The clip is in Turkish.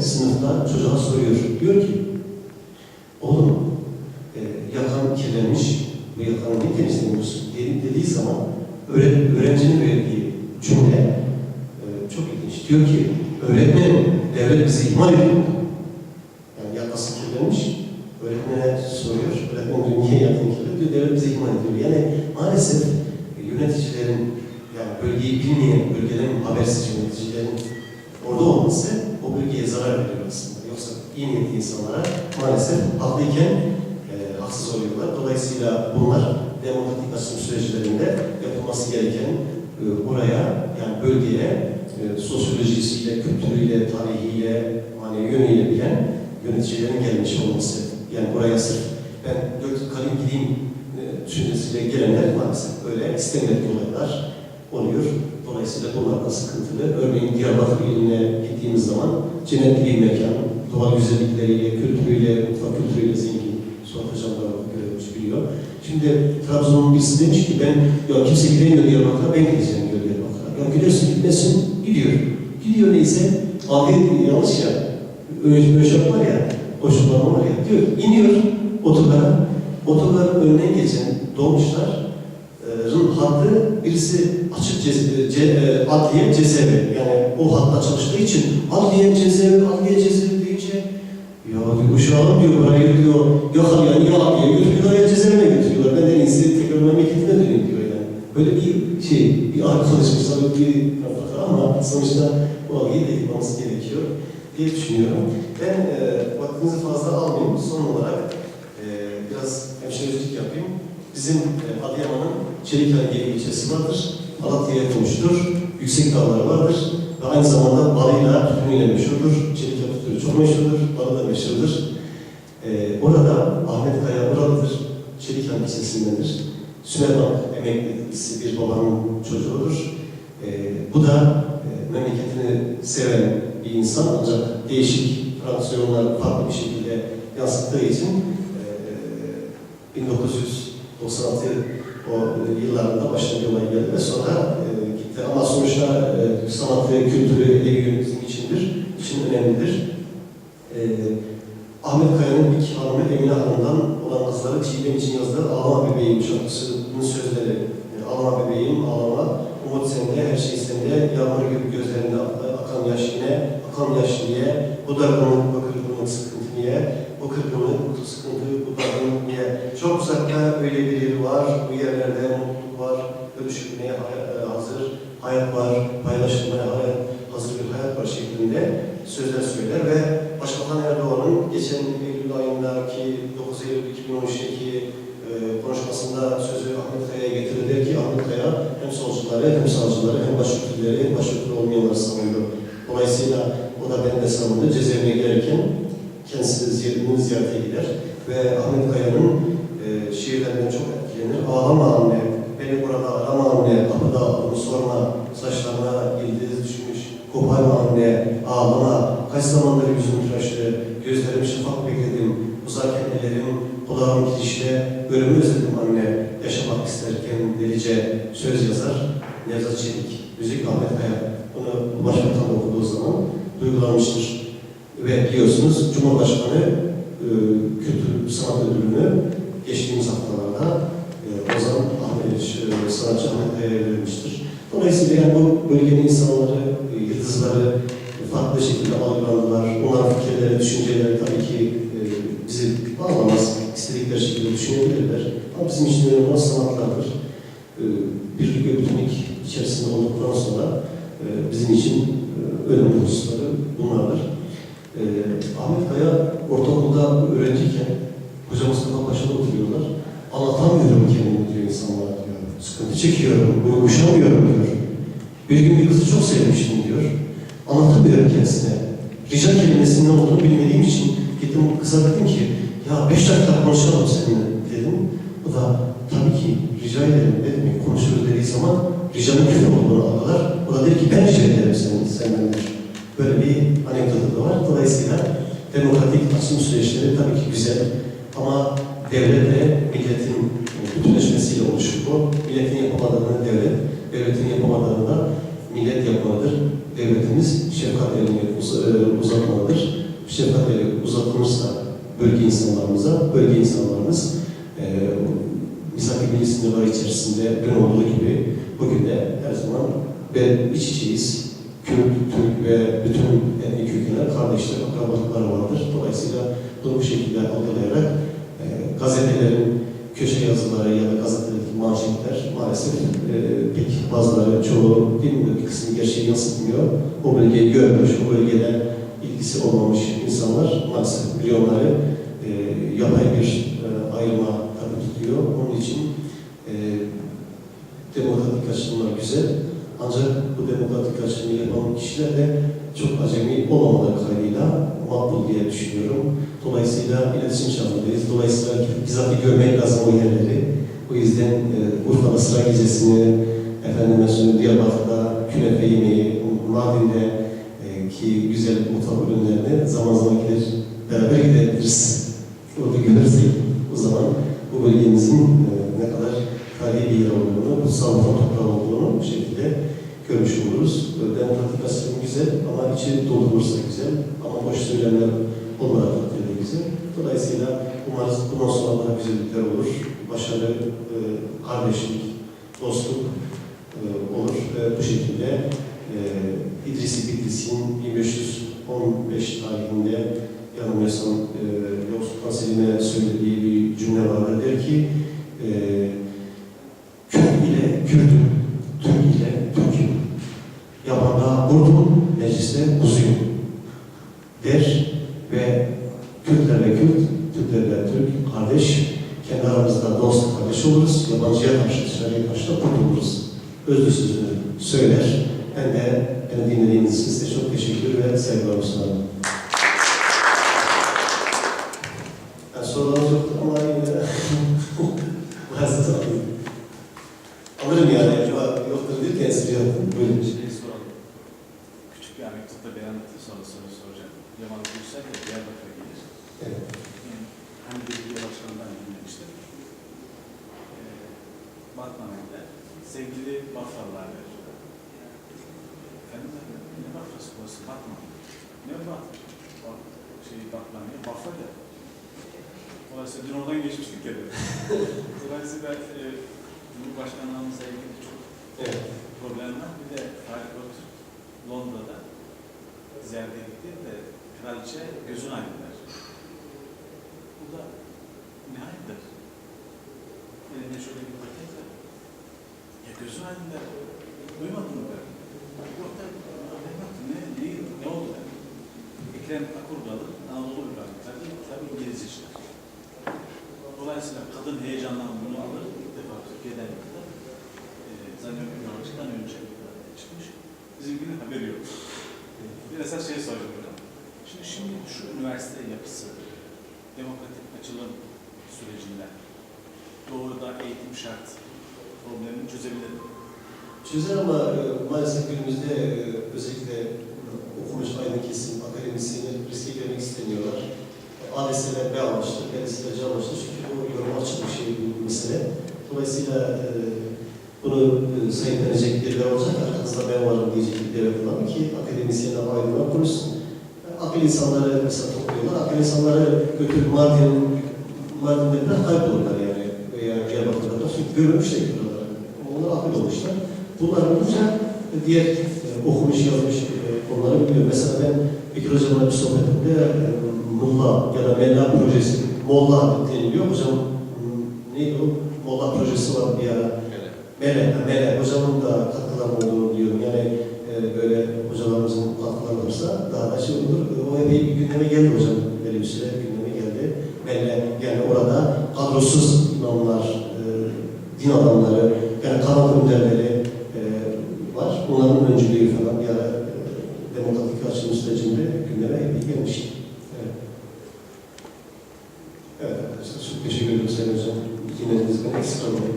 sınıfta çocuğa soruyor. Diyor ki, oğlum e, yakan kirlenmiş, bu yakanı ne temizlemiyorsun diye dediği zaman öğre- öğrencinin verdiği cümle e, çok ilginç. Diyor ki, öğretmenim devlet bizi ihmal ediyor. Yani yakası kirlenmiş, öğretmene soruyor. Öğretmen diyor, niye yakın kirli? Diyor, devlet bizi ihmal ediyor. Yani maalesef e, yöneticilerin, yani bölgeyi bilmeyen, bölgelerin habersiz yöneticilerin orada olması bölgeye zarar veriyor aslında. Yoksa iyi niyetli insanlara maalesef haklıyken e, haksız oluyorlar. Dolayısıyla bunlar demokratik açılım süreçlerinde yapılması gereken e, buraya yani bölgeye e, sosyolojisiyle, kültürüyle, tarihiyle, manevi yönüyle bilen yöneticilerin gelmiş olması. Yani buraya sırf ben dört kalayım gideyim e, düşüncesiyle gelenler maalesef böyle istemediği olaylar oluyor. Dolayısıyla bunlar da sıkıntılı. Örneğin Diyarbakır iline gittiğimiz zaman cennetli bir mekan, doğal güzellikleriyle, kültürüyle, mutfak kültürüyle zengin. Suat Hocam da görmüş biliyor. Şimdi Trabzon'un birisi demiş ki ben ya kimse gidemiyor Diyarbakır'a ben gideceğim diyor Diyarbakır'a. Ya gidersin gitmesin gidiyor. Gidiyor neyse algı yanlış ya. Ölçek var ya, koşullama var ya diyor. iniyor otogara. Otogarın önüne geçen dolmuşlar Rın hattı birisi açık cez, ce, e, adliye cezaevi. Yani o hatta çalıştığı için adliye cezaevi, adliye cezaevi deyince ya diyor uşağım diyor burayı diyor yakalayan ya adliye götürüyorlar ya cezaevine götürüyorlar. Ben en iyisi tekrar memleketime döneyim diyor yani. Böyle bir şey, bir arkadaşımız tabii bir kafa ama sonuçta bu algıyı da yıkmamız gerekiyor diye düşünüyorum. Ben e, vaktinizi fazla almayayım. Son olarak e, biraz hemşehrilik yapayım. Bizim e, Adıyaman'ın Çelikhane ilçesi vardır. Malatya'ya yakınmıştır. Yüksek dağları vardır. Ve aynı zamanda balıyla, tütünüyle meşhurdur. Çelikya tütünü çok meşhurdur. Balı da meşhurdur. E, orada Ahmet Kaya buralıdır. Çelikhane ilçesindendir. Sümerbank emeklisi bir babanın çocuğudur. E, bu da e, memleketini seven bir insan ancak değişik fraksiyonlar farklı bir şekilde yansıttığı için e, 1996 o yıllarında başına bir olay geldi ve sonra e, gitti. Ama sonuçta e, sanat ve kültürü ele bizim içindir, için önemlidir. E, Ahmet Kaya'nın iki hanımı Emine Hanım'dan olan kızları Çiğdem için yazdığı Ağlama Bebeğim şarkısının sözleri. E, ağlama bebeğim, ağlama, umut sende, her şey sende, yağmur gibi gözlerinde akan yaş yine, akan yaş niye, bu dargınlık, bu kırgınlık, sıkıntı niye, bu kırgınlık, bu sıkıntı, bu dargınlık niye. Çok uzakta öyle bir yeri var, bu yerlerde mutluluk var, görüşülmeye hay- hazır, hayat var, paylaşılmaya hazır bir hayat var şeklinde sözler söyler ve Başbakan Erdoğan'ın geçen Eylül ayındaki 9 Eylül 2013'teki e, konuşmasında sözü Ahmet Kaya'ya getirir der ki Ahmet Kaya hem solcuları hem sağcıları hem başörtüleri hem başörtülü olmayanları savunuyor. Dolayısıyla o da beni de savundu. Cezaevine gelirken kendisi ziyaretini ziyarete gider ve Ahmet Kaya'nın e, şiirlerinden çok etkilenir. Ağlama anne, beni burada arama anne, kapıda adımı sorma, saçlarına yıldız düşmüş, koparma anne, ağlama, kaç zamandır yüzüm tıraşlı, gözlerim şafak bekledim, uzarken ellerim, kulağım kirişle, ölümü özledim anne, yaşamak isterken delice söz yazar, Nevzat Çelik, müzik Ahmet Kaya. Bunu başbakan okuduğu zaman duygulanmıştır. Ve biliyorsunuz Cumhurbaşkanı e, Kültür Sanat Ödülünü geçtiğimiz haftalarda e, Ozan Ahmet, e, sanatçı Ahmet verilmiştir. Dolayısıyla yani bu bölgenin insanları, e, yıldızları farklı şekilde algılandılar. Onların fikirleri, düşünceleri tabii ki e, bizi bağlamaz. İstedikleri şekilde düşünebilirler. Ama bizim için önemli olan sanatlardır. E, ve bütünlük içerisinde olduktan sonra e, bizim için önemli hususları bunlardır. E, Ahmet Kaya ortaokulda öğrenciyken Hoca Mustafa Paşa'da oturuyorlar. Anlatamıyorum kendimi diyor insanlara diyor. Sıkıntı çekiyorum, uyuşamıyorum diyor. Bir gün bir kızı çok sevmiştim diyor. Anlatamıyorum kendisine. Rica kelimesinin ne olduğunu bilmediğim için gittim kıza dedim ki ya beş dakika konuşalım seninle dedim. O da tabii ki rica ederim demek konuşuruz dediği zaman ricanın olduğunu algılar. O da der ki ben rica ederim senin, senden der. Böyle bir anekdotu da var. Dolayısıyla demokratik açılım süreçleri tabii ki güzel. Ama devletle milletin bütünleşmesiyle oluşur bu. Milletin yapamadığını devlet, devletin yapamadığını da millet yapmalıdır. devletimiz şefkat elini uz- e, uzatmalıdır. Şefkat eli uzatılırsa bölge insanlarımıza, bölge insanlarımız e, misak-ı milli sınırlar içerisinde dün olduğu gibi bugün de her zaman ve iç içeyiz. Kürt, Türk ve bütün etnik kökenler kardeşler, akrabalıkları vardır. Dolayısıyla bunu bu şekilde algılayarak e, gazetelerin köşe yazıları ya da gazetelerdeki manşetler maalesef e, pek bazıları, çoğu mi bir kısmı gerçeği yansıtmıyor. O bölgeyi görmüş, o bölgede ilgisi olmamış insanlar maalesef milyonları e, yapay bir e, ayrıma tabi tutuyor. Onun için e, demokratik açılımlar güzel. Ancak bu demokratik açılımı yapan kişiler de çok acemi olmamaları kaydıyla makbul diye düşünüyorum. Dolayısıyla iletişim çağındayız. Dolayısıyla bizzat görmek lazım o yerleri. O yüzden e, Urfa'da sıra gecesini, efendim mesela Diyarbakır'da künefe yemeği, Mardin'de e, ki güzel mutfak ürünlerini zaman zaman gider beraber gidebiliriz. Orada görürsek o zaman bu bölgemizin e, ne kadar tarihi bir yer olduğunu, kutsal bir toprağı olduğunu bu şekilde görmüş oluruz. Demokratik aslında güzel ama içi doldurursa güzel ama boş söylemler olmadan takdirde güzel. Dolayısıyla umarız bundan sonra daha güzellikler olur. Başarı, e, kardeşlik, dostluk e, olur. Ve bu şekilde e, İdris-i Bitlis'in 1515 tarihinde yanılmıyorsam e, Yavuz Sultan Selim'e söylediği bir cümle vardır. Der ki e, Kurdum, mecliste kuzuyum. Der ve Kürtlerle Kürt, Türklerle Türk, kardeş, kendi aramızda dost, kardeş oluruz. Yabancıya karşı, dışarıya karşı da kurtuluruz. Özlü sözünü söyler. Ben de beni dinlediğiniz için size çok teşekkür ve saygılarımı sunarım. Yani sorularınız yoktu ama yine bazen alayım. Alırım yani. Yoktur diye kendisi yaptım. Buyurun. Bir şey soralım. Küçük bir anekdota bir anlatayım sonra soru soracağım. Yaman Gülsel de Diyarbakır'a gelir. Evet. Yani hani belediye Ee, Batman'a gider. Sevgili Bafralılar der. Efendim ne Bafrası burası? Batman. Ne Batman? Bak, şey Batman ya, Bafra der. Dolayısıyla dün oradan geçmiştik ya. Dolayısıyla e, Cumhurbaşkanlığımızla ilgili çok Evet. problem var. Bir de Tarık Öztürk Londra'da ziyarete gitti ve kraliçe gözün aydın der. Bu da aydındır? Elinde şöyle bir paket var. Ya gözün aydın der. Duymadın mı der. Yok der. Anlamadım. Ne, ne, ne oldu der. Ekrem Akurbalı, Anadolu Ürkanı. Tabii, tabii İngilizce işler. Dolayısıyla kadın heyecandan bunu alır. İlk defa Türkiye'den gitti. Ee, zannediyorum Yunanistan'dan önce çıkmış. Bizimkinin haberi yok. Bir esas şey sorayım hocam. Şimdi, şimdi şu üniversite yapısı, demokratik açılım sürecinde doğruda eğitim şart problemini çözebilir? Çözer ama e, maalesef günümüzde e, özellikle okumuş aynı kesim, akademisyeni riske girmek istemiyorlar. ADS'ler B amaçlı, BDS'ler C amaçlı çünkü bu yorum açık bir şey bu mesele. Dolayısıyla e, bunu e, sayın denecekleri olacak, arkanızda ben varım diyecek bir devlet olan ki akademisyenler ayrılma konuşsun. E, Akıl insanları mesela topluyorlar, akıl insanları götürüp Mardin'in Biraz kaybolurlar yani veya Diyarbakır'da da görülmüş de gidiyorlar. Onlar akıl olmuşlar. Bunlar olunca diğer e, okumuş, yazmış e, konuları biliyor. Mesela ben Bekir Hocam'la bir sohbetimde e, Mulla ya da Mella projesi, Molla deniliyor. Hocam m, neydi o? Molla projesi var bir ara. Mele, Mele. Hocamın da katkıları olduğunu biliyorum. Yani e, böyle hocalarımızın katkıları varsa daha da şey olur. E, O epey bir gündeme geldi hocam. Böyle bir süre gündeme geldi. Mele, yani orada kadrosuz imamlar, e, din adamları, yani kanal önderleri e, var. Onların öncülüğü falan bir ara e, demokratik açılım sürecinde gündeme gelmişti. Evet. Evet arkadaşlar çok teşekkür ederim Sayın Hocam. Dinlediğiniz için eksik olmayın.